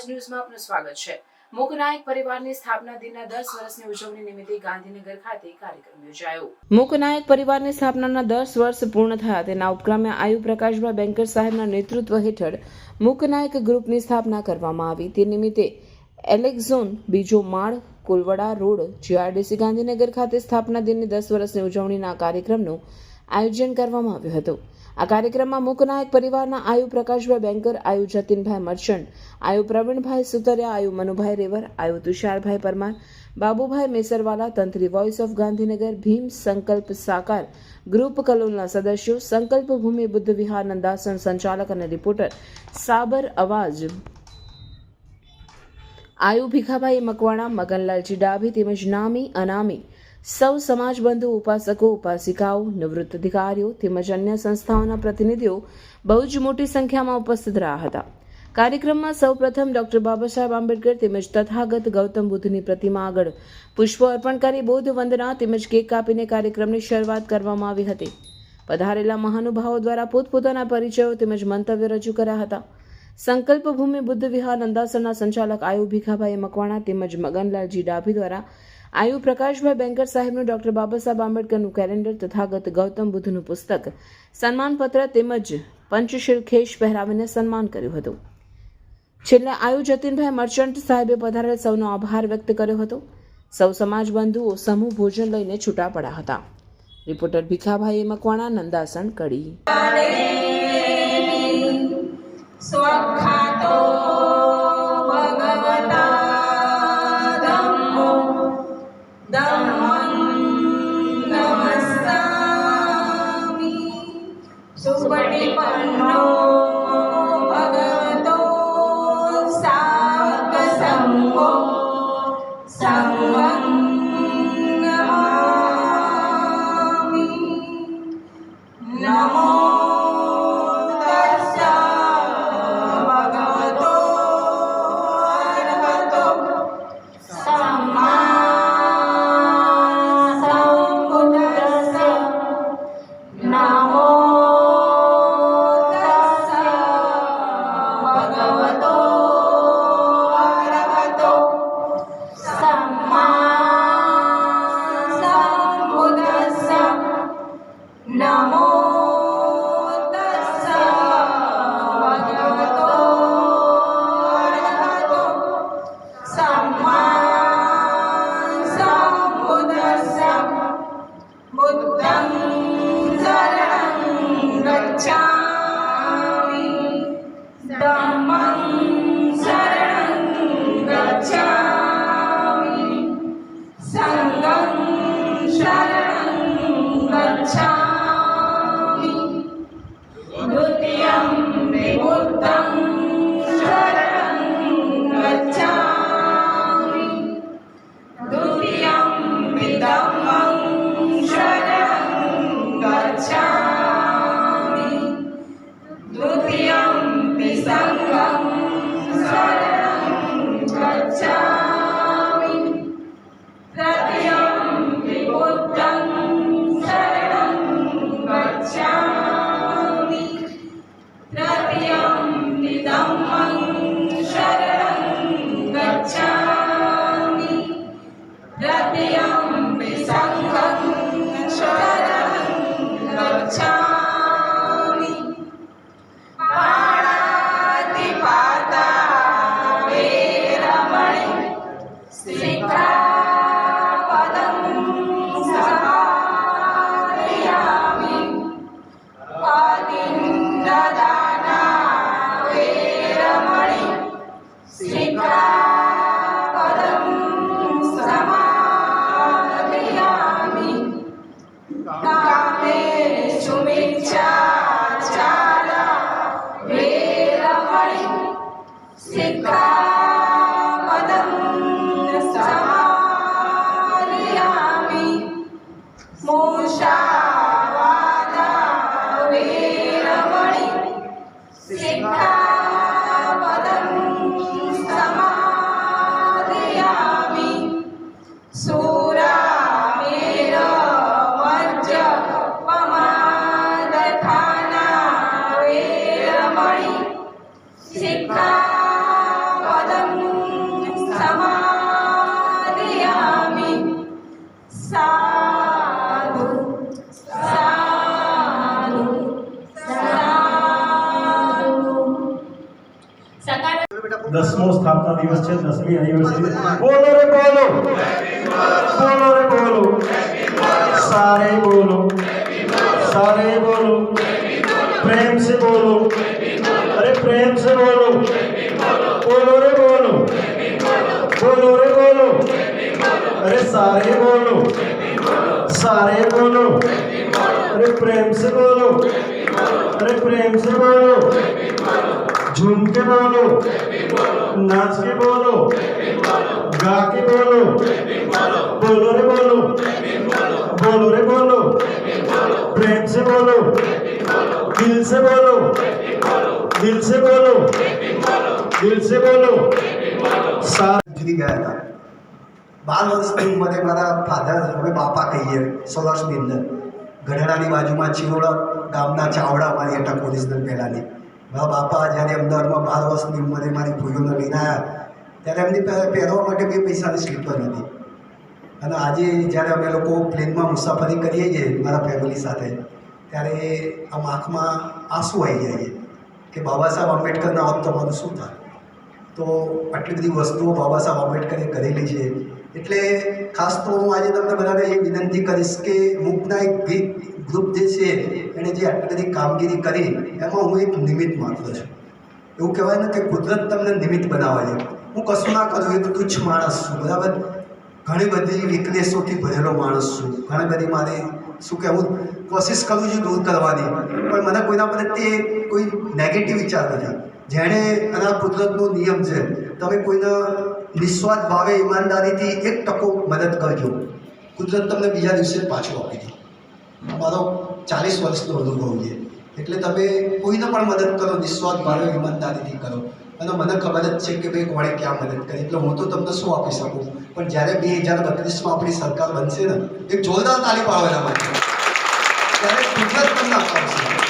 આજ ન્યૂઝમાં આપનું સ્વાગત છે. મુકનાયક પરિવારની સ્થાપના દિનના દસ વર્ષની ઉજવણી નિમિત્તે ગાંધીનગર ખાતે કાર્યક્રમ યોજાયો. મુકનાયક પરિવારની સ્થાપનાના દસ વર્ષ પૂર્ણ થયા તેના ઉપક્રમે આયુ પ્રકાશભાઈ બેંકર સાહેબના નેતૃત્વ હેઠળ મુકનાયક ગ્રુપની સ્થાપના કરવામાં આવી. તે નિમિત્તે એલેક્ઝોન, બીજો માળ, કોલવડા રોડ, જીઆરડીસી ગાંધીનગર ખાતે સ્થાપના દિનની દસ વર્ષની ઉજવણીના કાર્યક્રમનું આયોજન કરવામાં આવ્યું હતું. આ કાર્યક્રમમાં મૂકનાયક પરિવારના આયુ પ્રકાશભાઈ બેંકર આયુ જતીનભાઈ મર્ચન્ટ, આયુ પ્રવીણભાઈ સુતરિયા, આયુ મનુભાઈ રેવર, આયુ Tusharbhai Parmar, Babubhai Mesarwala, તંત્રી voice of Gandhinagar, Bhim Sankalp Sakar group કલોલના સદસ્યો, સંકલ્પ ભૂમિ બુદ્ધ વિહાર નંદાસન સંચાલક અને રિપોર્ટર સાબર અવાજ. આયુ ભીખાભાઈ મકવાણા, મગનલાલજી ડાભી તેમજ નામી અનામી સૌ સમાજબંધુ ઉપાસકો, ઉપાસિકાઓ, નિવૃત્ત અધિકારીઓ તેમજ અન્ય સંસ્થાઓના પ્રતિનિધિઓ બહુ જ મોટી સંખ્યામાં ઉપસ્થિત રહ્યા હતા. કાર્યક્રમમાં સૌપ્રથમ ડોક્ટર બાબા સાહેબ આંબેડકર તેમજ તથાગત ગૌતમ બુદ્ધની પ્રતિમા આગળ પુષ્પો અર્પણ કરી બૌદ્ધ વંદના તેમજ કેક કાપીને કાર્યક્રમની શરૂઆત કરવામાં આવી હતી. પધારેલા મહાનુભાવો દ્વારા પોતપોતાના પરિચયો તેમજ મંતવ્ય રજૂ કર્યા હતા. સંકલ્પ ભૂમિ બુદ્ધ વિહાર અંદાસરના સંચાલક આયુ ભીખાભાઈ મકવાણા તેમજ મગનલાલજી ડાભી દ્વારા આયુ પ્રકાશભાઈ બેંકર સાહેબનું ડોક્ટર બાબા સાહેબ આંબેડકરનું કેલેન્ડર તથાગત ગૌતમ બુદ્ધનું પુસ્તક સન્માનપત્ર તેમજ પંચશીલ ખેશ પહેરાવીને સન્માન કર્યું હતું. છેલ્લે આયુ જતીનભાઈ મર્ચન્ટ સાહેબે પધારેલ સૌનો આભાર વ્યક્ત કર્યો હતો. સૌ સમાજ બંધુઓ સમૂહ ભોજન લઈને છૂટા પડ્યા હતા. રિપોર્ટર ભીખાભાઈ મકવાણા નંદાસણ કડી. સ્વખાતો My. दसवों स्थापना दिवस है दसवीं एनिवर्सरी बोलो रे बोलो बोलो रे बोलो सारे बोलो सारे बोलो प्रेम से बोलो अरे प्रेम से बोलो बोलो रे बोलो बोलो रे बोलो अरे सारे बोलो सारे बोलो अरे प्रेम से बोलो अरे प्रेम से बोलो झूम के बोलो नाच के बोलो गा के बोलो बोलो रे बोलो बोलो रे बोलो प्रेम से बोलो दिल से बोलो दिल से बोलो दिल से बोलो साथ જુદી ગયા હતા બાર વર્ષની ઉંમરે મારા ફાધર અમે બાપા કહીએ સૌરાષ્ટ્રની અંદર ગઢડાની બાજુમાં ચિરોડા ગામના ચાવડા મારી હતા પોલીસદળ પહેલાંની મારા બાપા જ્યારે અમદાવાદમાં બાર વર્ષની ઉંમરે મારી ભૂલોને લઈને આવ્યા ત્યારે એમની પહે- પહેરવા માટે બે પૈસાની સ્લીપર હતી અને આજે જ્યારે અમે લોકો પ્લેનમાં મુસાફરી કરીએ છીએ મારા ફેમિલી સાથે ત્યારે આમ આંખમાં આંસુ આવી જાય કે બાબા સાહેબ આંબેડકરના હોત તમારું શું થાય? તો આટલી બધી વસ્તુઓ બાબા સાહેબ આંબેડકરે કરેલી છે. એટલે ખાસ તો હું આજે તમને બધાને એ વિનંતી કરીશ કે મુકના એક ગ્રુપ જે છે, એણે જે આટલી બધી કામગીરી કરી, એમાં હું એક નિમિત્ત માત્ર છું. એવું કહેવાય ને કે કુદરત તમને નિમિત્ત બનાવે છે. હું કશું ના કરું એક તુચ્છ માણસ છું, બરાબર? ઘણી બધી વીકનેસોથી ભરેલો માણસ છું. ઘણી બધી મારી શું કહેવું? કોશિશ કરું છું દૂર કરવાની. પણ મને કોઈના પ્રત્યે કોઈ નેગેટિવ વિચાર નથી. જેણે આ કુદરતનો નિયમ છે, તમે કોઈના નિસ્વાર્થ ભાવે, ઈમાનદારીથી એક ટકો મદદ કરજો. કુદરત તમને બીજા દિવસે પાછું આપી દે. મારો ચાલીસ વર્ષનો અનુભવ છે. એટલે તમે કોઈને પણ મદદ કરો, નિસ્વાર્થ ભાવે, ઈમાનદારીથી કરો. અને મને ખબર જ છે કે ભાઈ કોણે ક્યાં મદદ કરી. એટલે હું તો તમને શું આપી શકું? પણ જ્યારે બે હજાર બત્રીસમાં આપણી સરકાર બનશે ને, એક જોરદાર તાળી પાડો એના માટે. ત્યારે કુદરત તમને અપાવશે